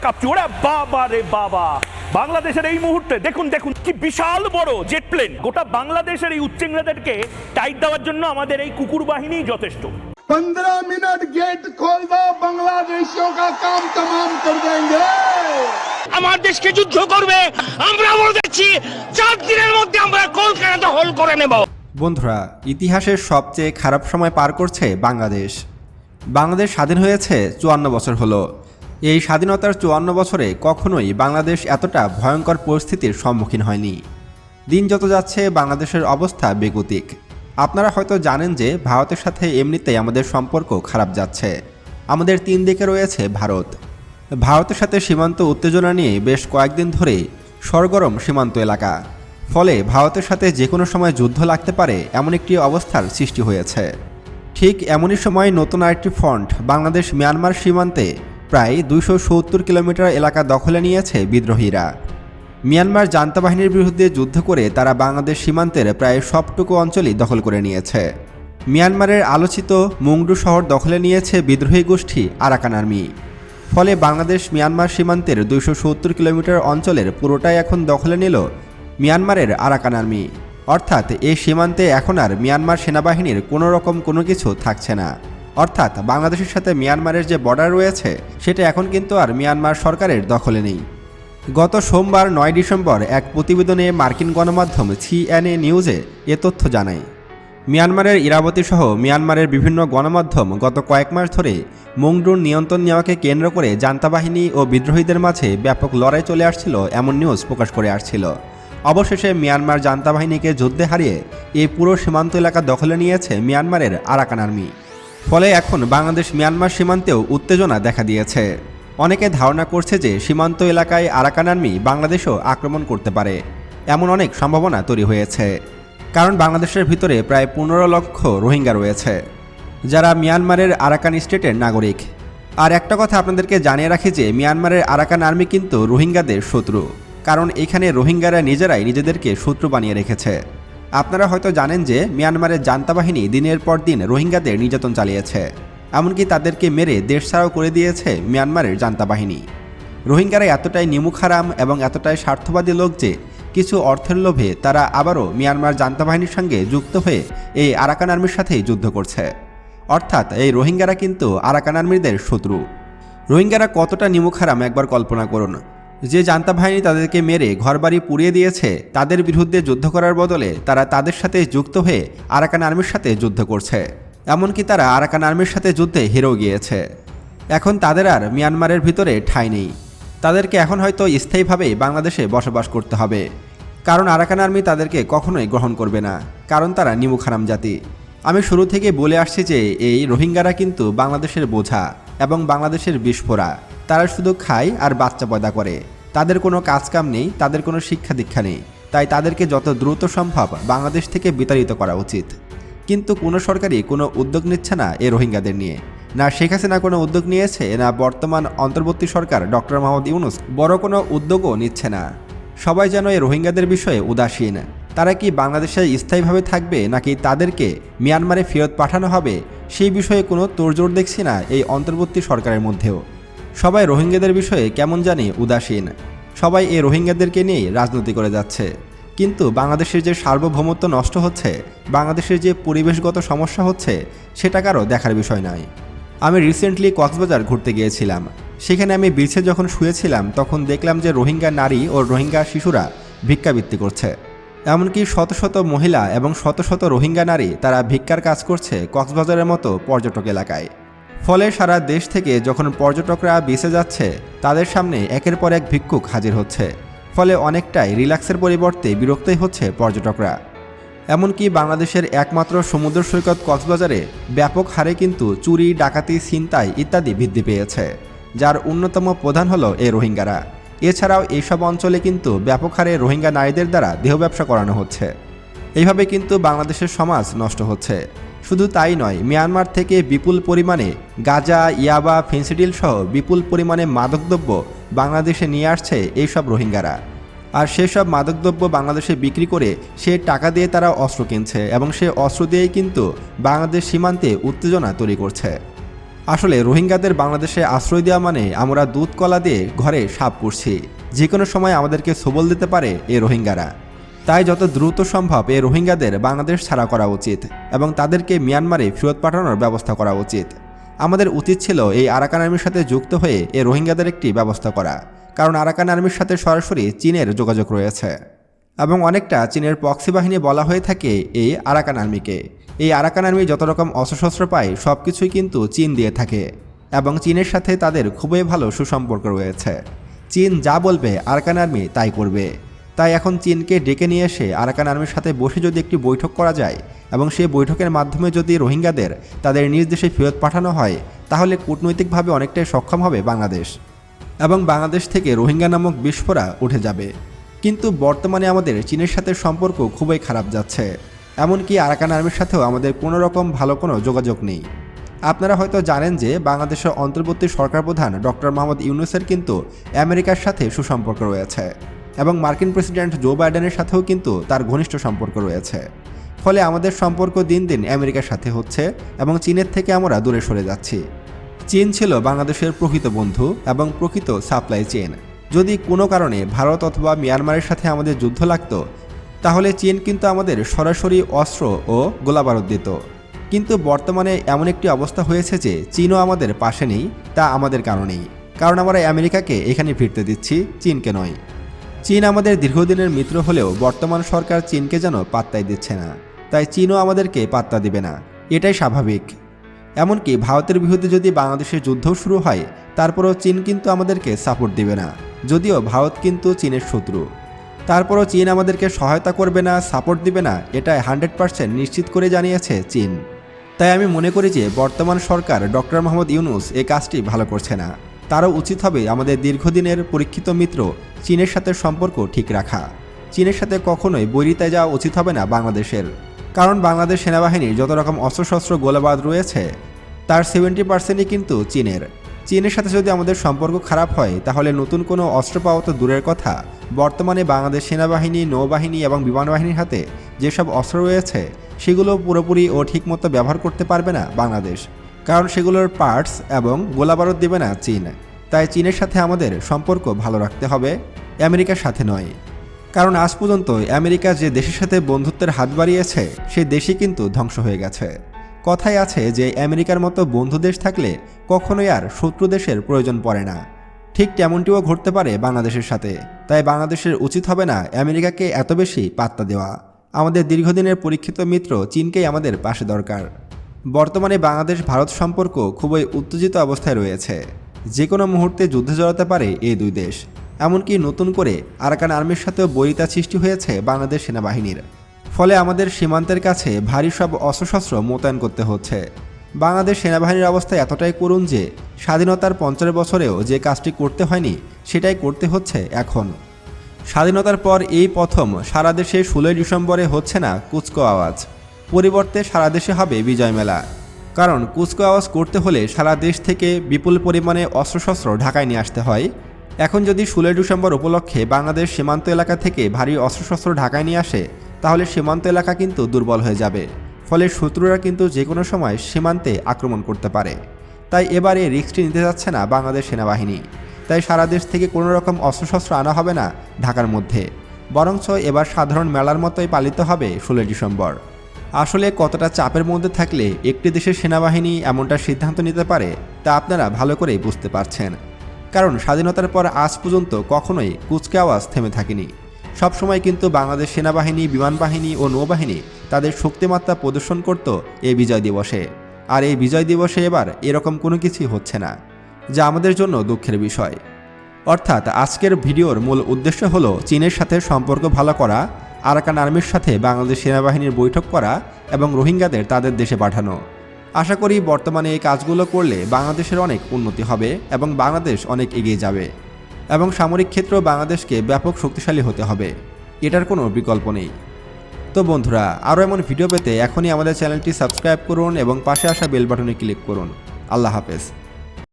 কাঁপছে ওরা বাবা রে বাবা বাংলাদেশের এই মুহূর্তে দেখুন দেখুন কি বিশাল বড় জেট প্লেন গোটা বাংলাদেশের এই উচ্চেংরাদেরকে টাইট দেওয়ার জন্য আমাদের এই কুকুর বাহিনী যথেষ্ট पंद्रह मिनट गेट खोल दो बांग्लादेशियों का काम तमाम कर देंगे আমার দেশকে যুদ্ধ করবে আমরা বলে দিচ্ছি চার দিনের মধ্যে আমরা কলকাতা দখল করে নেব বন্ধুরা ইতিহাসের সবচেয়ে খারাপ সময় পার করছে বাংলাদেশ বাংলাদেশ স্বাধীন হয়েছে চুয়ান্ন বছর হলো এই স্বাধীনতার চুয়ান্ন বছরে কখনোই বাংলাদেশ এতটা ভয়ঙ্কর পরিস্থিতির সম্মুখীন হয়নি। দিন যত যাচ্ছে, বাংলাদেশের অবস্থা বেগতিক। আপনারা হয়তো জানেন যে ভারতের সাথে এমনিতেই আমাদের সম্পর্ক খারাপ যাচ্ছে। আমাদের তিন দিকে রয়েছে ভারত। ভারতের সাথে সীমান্ত উত্তেজনা নিয়ে বেশ কয়েকদিন ধরে সরগরম সীমান্ত এলাকা। ফলে ভারতের সাথে যে কোনো সময় যুদ্ধ লাগতে পারে এমন একটি অবস্থার সৃষ্টি হয়েছে। ঠিক এমনই সময় নতুন আরেকটি ফ্রন্ট বাংলাদেশ মিয়ানমার সীমান্তে প্রায় দুইশো সত্তর কিলোমিটার এলাকা দখলে নিয়েছে বিদ্রোহীরা। মিয়ানমার জান্তা বাহিনীর বিরুদ্ধে যুদ্ধ করে তারা বাংলাদেশ সীমান্তের প্রায় সবটুকু অঞ্চলই দখল করে নিয়েছে। মিয়ানমারের আলোচিত মুংডু শহর দখলে নিয়েছে বিদ্রোহী গোষ্ঠী আরাকান আর্মি। ফলে বাংলাদেশ মিয়ানমার সীমান্তের দুইশো সত্তর কিলোমিটার অঞ্চলের পুরোটাই এখন দখলে নিল মিয়ানমারের আরাকান আর্মি। অর্থাৎ এই সীমান্তে এখন আর মিয়ানমার সেনাবাহিনীর কোনো রকম কোনো কিছু থাকছে না। অর্থাৎ বাংলাদেশের সাথে মিয়ানমারের যে বর্ডার রয়েছে, সেটা এখন কিন্তু আর মিয়ানমার সরকারের দখলে নেই। গত সোমবার নয় ডিসেম্বর এক প্রতিবেদনে মার্কিন গণমাধ্যম সিএনএ নিউজে এ তথ্য জানায়। মিয়ানমারের ইরাবতী সহ মিয়ানমারের বিভিন্ন গণমাধ্যম গত কয়েক মাস ধরে মংডুর নিয়ন্ত্রণ নেওয়াকে কেন্দ্র করে জান্তা বাহিনী ও বিদ্রোহীদের মাঝে ব্যাপক লড়াই চলে আসছিল এমন নিউজ প্রকাশ করে আসছিল। অবশেষে মিয়ানমার জান্তা বাহিনীকে যুদ্ধে হারিয়ে এই পুরো সীমান্ত এলাকা দখলে নিয়েছে মিয়ানমারের আরাকান আর্মি। ফলে এখন বাংলাদেশ মিয়ানমার সীমান্তেও উত্তেজনা দেখা দিয়েছে। অনেকে ধারণা করছে যে সীমান্ত এলাকায় আরাকান আর্মি বাংলাদেশও আক্রমণ করতে পারে, এমন অনেক সম্ভাবনা তৈরি হয়েছে। কারণ বাংলাদেশের ভিতরে প্রায় পনেরো লক্ষ রোহিঙ্গা রয়েছে, যারা মিয়ানমারের আরাকান স্টেটের নাগরিক। আর একটা কথা আপনাদেরকে জানিয়ে রাখি যে মিয়ানমারের আরাকান আর্মি কিন্তু রোহিঙ্গাদের শত্রু, কারণ এখানে রোহিঙ্গারা নিজেরাই নিজেদেরকে শত্রু বানিয়ে রেখেছে। আপনারা হয়তো জানেন যে মিয়ানমারের জান্তা বাহিনী দিনের পর দিন রোহিঙ্গাদের নির্যাতন চালিয়েছে। এমনকি তাদেরকে মেরে দেশ ছাড়াও করে দিয়েছে মিয়ানমারের জান্তা বাহিনী। রোহিঙ্গারা এতটাই নিমুখারাম এবং এতটাই স্বার্থবাদী লোক যে কিছু অর্থের লোভে তারা আবারও মিয়ানমার জান্তা বাহিনীর সঙ্গে যুক্ত হয়ে এই আরাকান আর্মির সাথেই যুদ্ধ করছে। অর্থাৎ এই রোহিঙ্গারা কিন্তু আরাকান আর্মিদের শত্রু। রোহিঙ্গারা কতটা নিমুখারাম একবার কল্পনা করুন। যে জান্তা বাহিনী তাদেরকে মেরে ঘরবাড়ি পুড়িয়ে দিয়েছে, তাদের বিরুদ্ধে যুদ্ধ করার বদলে তারা তাদের সাথে যুক্ত হয়ে আরাকান আর্মির সাথে যুদ্ধ করছে। এমনকি তারা আরাকান আর্মির সাথে যুদ্ধে হেরেও গিয়েছে। এখন তাদের আর মিয়ানমারের ভিতরে ঠাঁই নেই। তাদেরকে এখন হয়তো স্থায়ীভাবে বাংলাদেশে বসবাস করতে হবে। কারণ আরাকান আর্মি তাদেরকে কখনোই গ্রহণ করবে না, কারণ তারা নিমুখারাম জাতি। আমি শুরু থেকে বলে আসছি যে এই রোহিঙ্গারা কিন্তু বাংলাদেশের বোঝা। এবং বাংলাদেশের বিস্ফোরা। তারা শুধু খায় আর বাচ্চা পয়দা করে। তাদের কোনো কাজকাম নেই, তাদের কোনো শিক্ষা দীক্ষা নেই। তাই তাদেরকে যত দ্রুত সম্ভব বাংলাদেশ থেকে বিতাড়িত করা উচিত। কিন্তু কোনো সরকারই কোনো উদ্যোগ নিচ্ছে না এ রোহিঙ্গাদের নিয়ে। না শেখ হাসিনা কোনো উদ্যোগ নিয়েছে, না বর্তমান অন্তর্বর্তী সরকার ডক্টর মোহাম্মদ ইউনুস বড় কোনো উদ্যোগও নিচ্ছে না। সবাই যেন এই রোহিঙ্গাদের বিষয়ে উদাসীন। তারা কি বাংলাদেশে স্থায়ীভাবে থাকবে নাকি তাদেরকে মিয়ানমারে ফেরত পাঠানো হবে? সেই বিষয়ে কোনো তোড়জোড় দেখছি না এই অন্তর্বর্তী সরকারের মধ্যেও। সবাই রোহিঙ্গাদের বিষয়ে কেমন জানি উদাসীন। সবাই এই রোহিঙ্গাদেরকে নিয়েই রাজনীতি করে যাচ্ছে। কিন্তু বাংলাদেশের যে সার্বভৌমত্ব নষ্ট হচ্ছে, বাংলাদেশের যে পরিবেশগত সমস্যা হচ্ছে, সেটা কারও দেখার বিষয় নয়। আমি রিসেন্টলি কক্সবাজার ঘুরতে গিয়েছিলাম। সেখানে আমি বিছে যখন শুয়েছিলাম, তখন দেখলাম যে রোহিঙ্গা নারী ও রোহিঙ্গা শিশুরা ভিক্ষাবৃত্তি করছে। এমনকি শত শত মহিলা এবং শত শত রোহিঙ্গা নারী তারা ভিক্ষার কাজ করছে কক্সবাজারের মতো পর্যটক এলাকায়। ফলে সারা দেশ থেকে যখন পর্যটকরা বেঁচে যাচ্ছে, তাদের সামনে একের পর এক ভিক্ষুক হাজির হচ্ছে। ফলে অনেকটাই রিল্যাক্সের পরিবর্তে বিরক্তই হচ্ছে পর্যটকরা। এমনকি বাংলাদেশের একমাত্র সমুদ্র সৈকত কক্সবাজারে ব্যাপক হারে কিন্তু চুরি, ডাকাতি, ছিনতাই ইত্যাদি বৃদ্ধি পেয়েছে, যার অন্যতম প্রধান হলো এই রোহিঙ্গারা। এছাড়াও এইসব অঞ্চলে কিন্তু ব্যাপক হারে রোহিঙ্গা নারীদের দ্বারা দেহ ব্যবসা করানো হচ্ছে। এইভাবে কিন্তু বাংলাদেশের সমাজ নষ্ট হচ্ছে। শুধু তাই নয়, মিয়ানমার থেকে বিপুল পরিমাণে গাঁজা, ইয়াবা, ফেন্সিডিল সহ বিপুল পরিমাণে মাদকদ্রব্য বাংলাদেশে নিয়ে আসছে এইসব রোহিঙ্গারা। আর সেসব মাদকদ্রব্য বাংলাদেশে বিক্রি করে সে টাকা দিয়ে তারা অস্ত্র কিনছে এবং সে অস্ত্র দিয়েই কিন্তু বাংলাদেশ সীমান্তে উত্তেজনা তৈরি করছে। আসলে রোহিঙ্গাদের বাংলাদেশে আশ্রয় দেওয়া মানে আমরা দুধ কলা দিয়ে ঘরে সাপ পুষছি। যে কোনো সময় আমাদেরকে সবল দিতে পারে এই রোহিঙ্গারা। তাই যত দ্রুত সম্ভব এই রোহিঙ্গাদের বাংলাদেশ ছাড়া করা উচিত এবং তাদেরকে মিয়ানমারে ফেরত পাঠানোর ব্যবস্থা করা উচিত। আমাদের উচিত ছিল এই আরাকান আর্মির সাথে যুক্ত হয়ে এই রোহিঙ্গাদের একটি ব্যবস্থা করা। কারণ আরাকান আর্মির সাথে সরাসরি চীনের যোগাযোগ রয়েছে। এবং অনেকটা চীনের পক্সি বাহিনী বলা হয়ে থাকে এই আরাকান আর্মিকে। এই আরাকান আর্মি যত রকম অস্ত্রশস্ত্র পায় সব কিছুই কিন্তু চীন দিয়ে থাকে এবং চীনের সাথে তাদের খুবই ভালো সুসম্পর্ক রয়েছে। চীন যা বলবে আরাকান আর্মি তাই করবে। তাই এখন চীনকে ডেকে নিয়ে এসে আরাকান আর্মির সাথে বসে যদি একটি বৈঠক করা যায় এবং সেই বৈঠকের মাধ্যমে যদি রোহিঙ্গাদের তাদের নিজ দেশে ফেরত পাঠানো হয়, তাহলে কূটনৈতিকভাবে অনেকটাই সক্ষম হবে বাংলাদেশ এবং বাংলাদেশ থেকে রোহিঙ্গা নামক বিস্ফোরা উঠে যাবে। কিন্তু বর্তমানে আমাদের চীনের সাথে সম্পর্ক খুবই খারাপ যাচ্ছে। এমনকি আরাকান আর্মির সাথেও আমাদের কোনো রকম ভালো কোনো যোগাযোগ নেই। আপনারা হয়তো জানেন যে বাংলাদেশের অন্তর্বর্তী সরকার প্রধান ডক্টর মোহাম্মদ ইউনুসের কিন্তু আমেরিকার সাথে সুসম্পর্ক রয়েছে এবং মার্কিন প্রেসিডেন্ট জো বাইডেনের সাথেও কিন্তু তার ঘনিষ্ঠ সম্পর্ক রয়েছে। ফলে আমাদের সম্পর্ক দিন দিন আমেরিকার সাথে হচ্ছে এবং চীনের থেকে আমরা দূরে সরে যাচ্ছি। চীন ছিল বাংলাদেশের প্রকৃত বন্ধু এবং প্রকৃত সাপ্লাই চেন যদি কোনো কারণে ভারত অথবা মিয়ানমারের সাথে আমাদের যুদ্ধ লাগতো, তাহলে চীন কিন্তু আমাদের সরাসরি অস্ত্র ও গোলাবারুদ দিত। কিন্তু বর্তমানে এমন একটি অবস্থা হয়েছে যে চীনও আমাদের পাশে নেই, তা আমাদের কারণেই কারণ আমরা আমেরিকাকে এখানে ফিরতে দিচ্ছি, চীনকে নয়। চীন আমাদের দীর্ঘদিনের মিত্র হলেও বর্তমান সরকার চীনকে যেন পাত্তাই দিচ্ছে না। তাই চীনও আমাদেরকে পাত্তা দিবে না। এটাই স্বাভাবিক। এমনকি ভারতের বিরুদ্ধে যদি বাংলাদেশের যুদ্ধও শুরু হয়, তারপরও চীন কিন্তু আমাদেরকে সাপোর্ট দিবে না। যদিও ভারত কিন্তু চীনের শত্রু। তারপরও চীন আমাদেরকে সহায়তা করবে না সাপোর্ট দিবে না, এটা হান্ড্রেড পার্সেন্ট নিশ্চিত করে জানিয়েছে চীন। তাই আমি মনে করি যে বর্তমান সরকার ডক্টর মোহাম্মদ ইউনুস এই কাজটি ভালো করছে না। তারও উচিত হবে আমাদের দীর্ঘদিনের পরীক্ষিত মিত্র চীনের সাথে সম্পর্ক ঠিক রাখা। চীনের সাথে কখনোই বৈরিতায় যাওয়া উচিত হবে না বাংলাদেশের। কারণ বাংলাদেশ সেনাবাহিনীর যত রকম অস্ত্রশস্ত্র গোলাবাদ রয়েছে, তার সেভেন্টি পার্সেন্টই কিন্তু চীনের। চীনের সাথে যদি আমাদের সম্পর্ক খারাপ হয়, তাহলে নতুন কোনো অস্ত্র পাওয়া তো দূরের কথা। বর্তমানে বাংলাদেশ সেনাবাহিনী, নৌবাহিনী এবং বিমান বাহিনীর হাতে যেসব অস্ত্র রয়েছে, সেগুলো পুরোপুরি ও ঠিকমতো ব্যবহার করতে পারবে না বাংলাদেশ। কারণ সেগুলোর পার্টস এবং গোলাবারুদ দেবে না চীন। তাই চীনের সাথে আমাদের সম্পর্ক ভালো রাখতে হবে, আমেরিকার সাথে নয়। কারণ আজ পর্যন্ত আমেরিকা যে দেশের সাথে বন্ধুত্বের হাত বাড়িয়েছে সেই দেশই কিন্তু ধ্বংস হয়ে গেছে। কথায় আছে যে আমেরিকার মতো বন্ধু দেশ থাকলে কখনোই আর শত্রু দেশের প্রয়োজন পড়ে না। ঠিক তেমনটিও ঘটতে পারে বাংলাদেশের সাথে। তাই বাংলাদেশের উচিত হবে না আমেরিকাকে এত বেশি পাত্তা দেওয়া। আমাদের দীর্ঘদিনের পরীক্ষিত মিত্র চীনকেই আমাদের পাশে দরকার। বর্তমানে বাংলাদেশ ভারত সম্পর্ক খুবই উত্তেজিত অবস্থায় রয়েছে। যে কোনো মুহূর্তে যুদ্ধে জড়াতে পারে এই দুই দেশ। এমনকি নতুন করে আরাকান আর্মির সাথেও বৈরিতা সৃষ্টি হয়েছে বাংলাদেশ সেনাবাহিনীর। ফলে আমাদের সীমান্তের কাছে ভারী সব অস্ত্রশস্ত্র মোতায়েন করতে হচ্ছে। বাংলাদেশ সেনাবাহিনীর অবস্থা এতটাই করুণ যে, স্বাধীনতার পঞ্চাশ বছরেও যে কাজটি করতে হয়নি, সেটাই করতে হচ্ছে এখন। স্বাধীনতার পর এই প্রথম সারা দেশে ষোলোই ডিসেম্বরে হচ্ছে না কুচকো আওয়াজ। পরিবর্তে সারা দেশে হবে বিজয় মেলা। কারণ কুচকো আওয়াজ করতে হলে সারা দেশ থেকে বিপুল পরিমাণে অস্ত্রশস্ত্র ঢাকায় নিয়ে আসতে হয়। এখন যদি ষোলোই ডিসেম্বর উপলক্ষে বাংলাদেশ সীমান্ত এলাকা থেকে ভারী অস্ত্রশস্ত্র ঢাকায় নিয়ে আসে তাহলে সীমান্ত এলাকা কিন্তু দুর্বল হয়ে যাবে। ফলে শত্রুরা কিন্তু যে কোনো সময় সীমান্তে আক্রমণ করতে পারে। তাই এবারে রিস্কটি নিতে যাচ্ছে না বাংলাদেশ সেনাবাহিনী। তাই সারা দেশ থেকে কোনো রকম অস্ত্রশস্ত্র আনা হবে না ঢাকার মধ্যে। বরঞ্চ এবার সাধারণ মেলার মতোই পালিত হবে ষোলোই ডিসেম্বর। আসলে কতটা চাপের মধ্যে থাকলে একটি দেশের সেনাবাহিনী এমনটা সিদ্ধান্ত নিতে পারে, তা আপনারা ভালো করেই বুঝতে পারছেন। কারণ স্বাধীনতার পর আজ পর্যন্ত কখনোই কুচকাওয়াজ থেমে থাকেনি। সবসময় কিন্তু বাংলাদেশ সেনাবাহিনী বিমান বাহিনী ও নৌবাহিনী তাদের শক্তিমাত্রা প্রদর্শন করত এই বিজয় দিবসে। আর এই বিজয় দিবসে এবার এরকম কোনো কিছুই হচ্ছে না, যা আমাদের জন্য দুঃখের বিষয়। অর্থাৎ আজকের ভিডিওর মূল উদ্দেশ্য হল চীনের সাথে সম্পর্ক ভালো করা, আরাকান আর্মির সাথে বাংলাদেশ সেনাবাহিনীর বৈঠক করা এবং রোহিঙ্গাদের তাদের দেশে পাঠানো। আশা করি বর্তমানে এই কাজগুলো করলে বাংলাদেশের অনেক উন্নতি হবে এবং বাংলাদেশ অনেক এগিয়ে যাবে। এবং সামরিক ক্ষেত্রেও বাংলাদেশকে ব্যাপক শক্তিশালী হতে হবে। এটার কোনো বিকল্প নেই। তো বন্ধুরা, আরও এমন ভিডিও পেতে এখনই আমাদের চ্যানেলটি সাবস্ক্রাইব করুন এবং পাশে আসা বেল বাটনে ক্লিক করুন। আল্লাহ হাফেজ।